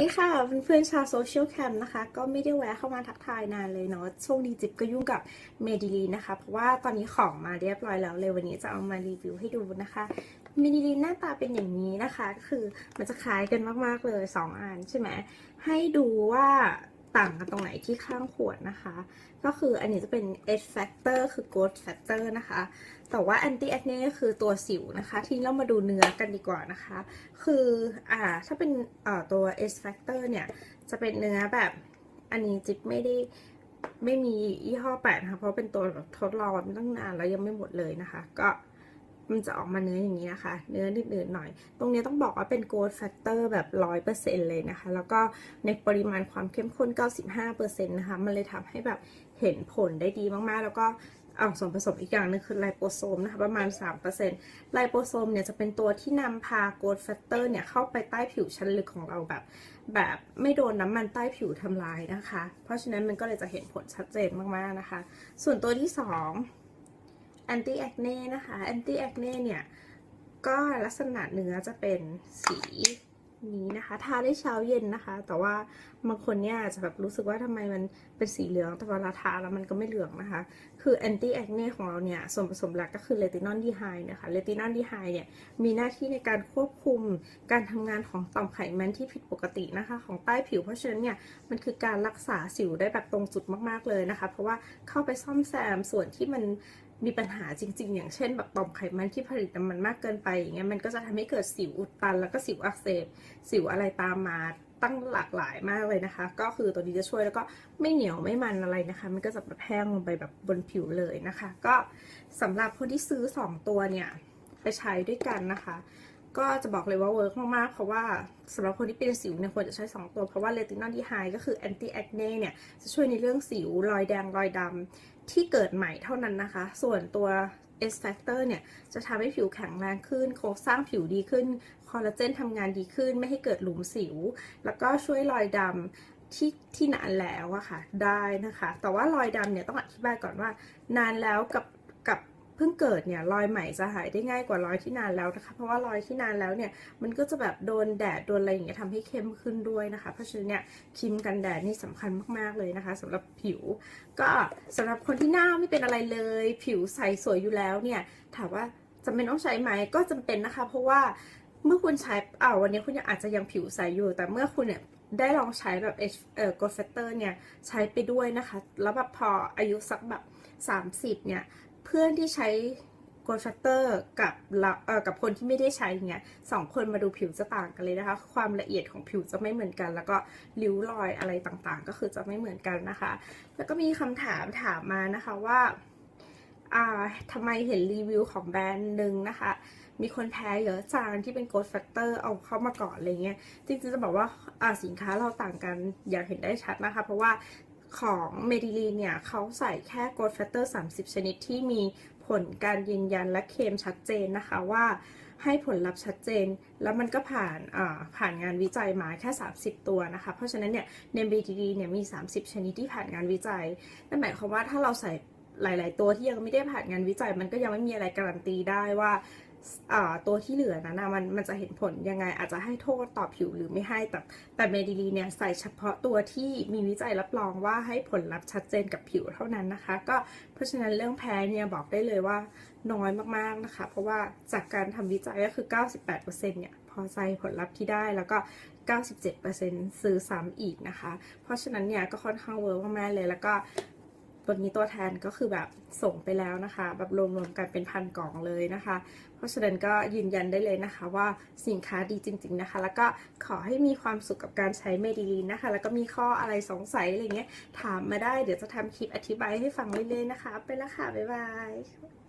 นี่ค่ะเพื่อนๆชาวโซเชียลแคมนะคะ ก็ไม่ได้แวะเข้ามาทักทายนานเลยเนาะช่วงนี้จิ๊บก็ยุ่งกับเมดิลีนะคะ เพราะว่าตอนนี้ของมาเรียบร้อยแล้วเลยวันนี้จะเอามารีวิวให้ดูนะคะเมดิลีนหน้าตาเป็นอย่างนี้นะคะก็คือมันจะคล้ายกันมากๆเลย 2อันใช่ไหมให้ดูว่า ต่างกันตรงไหนที่ข้างขวดนะคะ ก็คืออันนี้จะเป็น H factor คือ growth factor นะคะ แต่ว่า anti acne ก็คือตัวสิวนะคะ ทีนี้เรามาดูเนื้อกันดีกว่านะคะ คืออ่าถ้าเป็นอ่อตัว S factor เนี่ย จะเป็นเนื้อแบบอันนี้จิ๊บไม่ได้ไม่มียี่ห้อแปดนะคะ เพราะเป็นตัวแบบทดลองตั้งนานแล้วยังไม่หมดเลยนะคะ ก็ มันจะออกมาเนื้ออย่างนี้นะคะ เนื้อนืดๆหน่อย ตรงนี้ต้องบอกว่าเป็น growth factor แบบ 100%เลยนะคะ แล้วก็ในปริมาณความเข้มข้น 95%นะคะ มันเลยทำให้แบบเห็นผลได้ดีมากๆ แล้วก็เอาส่วนผสมอีกอย่างนึงคือไลโปโซมนะคะประมาณ 3%ไลโปโซมเนี่ยจะเป็นตัวที่นำพา growth factor เนี่ยเข้าไปใต้ผิวชั้นลึกของเราแบบ แบบไม่โดนน้ำมันใต้ผิวทำลายนะคะ เพราะฉะนั้นมันก็เลยจะเห็นผลชัดเจนมากๆนะคะ ส่วนตัวที่ 2 anti acne นะคะ anti acne เน่เนี่ยก็ลักษณะเนื้อจะเป็นสีนี้นะคะ ทาได้เช้าเย็นนะคะ แต่ว่าบางคนเนี่ยจะแบบรู้สึกว่าทำไมมันเป็นสีเหลือง แต่เวลาทาแล้วมันก็ไม่เหลืองนะคะ คือ anti acne ของเราเนี่ยส่วนผสมหลักก็คือเลตินอลดีไฮนะคะ เลตินอลดีไฮเนี่ยมีหน้าที่ในการควบคุมการทำงานของต่อมไขมันที่ผิดปกตินะคะ ของใต้ผิว เพราะฉะนั้นเนี่ยมันคือการรักษาสิวได้แบบตรงจุดมากๆเลยนะคะ เพราะว่าเข้าไปซ่อมแซมส่วนที่มัน มีปัญหาจริง ๆ อย่างเช่นแบบต่อมไขมันที่ผลิตน้ำมันมากเกินไปอย่างเงี้ยมันก็จะทำให้เกิดสิวอุดตัน แล้วก็สิวอักเสบ สิวอะไรตามมาตั้งหลากหลายมากเลยนะคะ ก็คือตัวนี้จะช่วยแล้วก็ไม่เหนียวไม่มันอะไรนะคะ มันก็จะแบบแห้งลงไปแบบบนผิวเลยนะคะ ก็สำหรับคนที่ซื้อ 2 ตัวเนี่ยไปใช้ด้วยกันนะคะ ก็จะบอกเลยว่าเวิร์กมากๆ เพราะว่าสำหรับคนที่เป็นสิวเนี่ยควรจะใช้ 2 ตัว เพราะว่าเลตินอลดีไฮก็คือแอนตี้แอคเน่เนี่ยจะช่วยในเรื่องสิวรอยแดงรอยดำ ที่เกิดใหม่เท่านั้นนะคะ ส่วนตัว S factor เนี่ย จะทำให้ผิวแข็งแรงขึ้น โครงสร้างผิวดีขึ้น คอลลาเจนทำงานดีขึ้น ไม่ให้เกิดหลุมสิว แล้วก็ช่วยรอยดำที่ที่นานแล้วอะค่ะได้นะคะ แต่ว่ารอยดำเนี่ยต้องอธิบายก่อนว่านานแล้วกับกับ เพิ่งเกิดเนี่ยรอยใหม่จะหายได้ง่ายกว่ารอยที่นานแล้วนะคะ เพราะว่ารอยที่นานแล้วเนี่ยมันก็จะแบบโดนแดดโดนอะไรอย่างเงี้ยทำให้เข้มขึ้นด้วยนะคะ เพราะฉะนั้นเนี่ยครีมกันแดดนี่สำคัญมากๆเลยนะคะสำหรับผิว ก็สำหรับคนที่หน้าไม่เป็นอะไรเลย ผิวใสสวยอยู่แล้วเนี่ยถามว่าจำเป็นต้องใช้ไหมก็จำเป็นนะคะ เพราะว่าเมื่อคุณใช้อ่าวันนี้คุณยังอาจจะยังผิวใสอยู่ แต่เมื่อคุณเนี่ยได้ลองใช้แบบเอ่อ Gold Factor เนี่ยใช้ไปด้วยนะคะ แล้วแบบพออายุสักแบบ 30เนี่ย เพื่อนที่ใช้ Gold Factor กับเอ่อกับคนที่ไม่ได้ใช้เนี่ยสองคนมาดูผิวจะต่างกันเลยนะคะ ความละเอียดของผิวจะไม่เหมือนกัน แล้วก็ริ้วรอยอะไรต่างๆ ก็คือจะไม่เหมือนกันนะคะ แล้วก็มีคำถามถามมานะคะว่าอ่าทำไมเห็นรีวิวของแบรนด์หนึ่งนะคะมีคนแพ้เยอะจังที่เป็น Gold Factor เอาเข้ามาก่อนอะไรเงี้ยจริงๆจะบอกว่าอ่าสินค้าเราต่างกันอย่างเห็นได้ชัดนะคะ เพราะว่า ของเมดิลีนเนี่ยเขาใส่แค่ Gold Factor 30 ชนิดที่มีผลการยืนยันและเคมชัดเจนนะคะว่าให้ผลลัพธ์ชัดเจน แล้วมันก็ผ่านผ่านงานวิจัยมาแค่ 30 ตัวนะคะ เพราะฉะนั้นเนี่ยในเมดิลีเนี่ยมี 30 ชนิดที่ผ่านงานวิจัยนั่นหมายความว่าถ้าเราใส่หลาย ๆ ตัวที่ยังไม่ได้ผ่านงานวิจัย มันก็ยังไม่มีอะไรการันตีได้ว่า ตัวที่เหลือนั้นนะมันมันจะเห็นผลยังไงอาจจะให้โทษต่อผิวหรือไม่ให้แต่แต่เมดิลีเนี่ยใส่เฉพาะตัวที่มีวิจัยรับรองว่าให้ผลลัพธ์ชัดเจนกับผิวเท่านั้นนะคะ ก็เพราะฉะนั้นเรื่องแพ้เนี่ยบอกได้เลยว่าน้อยมากๆนะคะ เพราะว่าจากการทำวิจัยก็คือ 98%เนี่ยพอใจผลลัพธ์ที่ได้แล้วก็ 97%ซื้อซ้ำอีกนะคะ เพราะฉะนั้นเนี่ยก็ค่อนข้างเวิร์กมากๆเลยแล้วก็ ตัวนี้ตัวแทนก็คือแบบส่งไปแล้วนะคะ แบบรวมๆกันเป็นพันกล่องเลยนะคะ เพราะฉะนั้นก็ยืนยันได้เลยนะคะ ว่าสินค้าดีจริง ๆนะคะ แล้วก็ขอให้มีความสุขกับการใช้เมดิลีนนะคะ แล้วก็มีข้ออะไรสงสัยอะไรเงี้ยถามมาได้เดี๋ยวจะทำคลิปอธิบายให้ฟังเรื่อยๆนะคะ ไปแล้วค่ะ บ๊ายบาย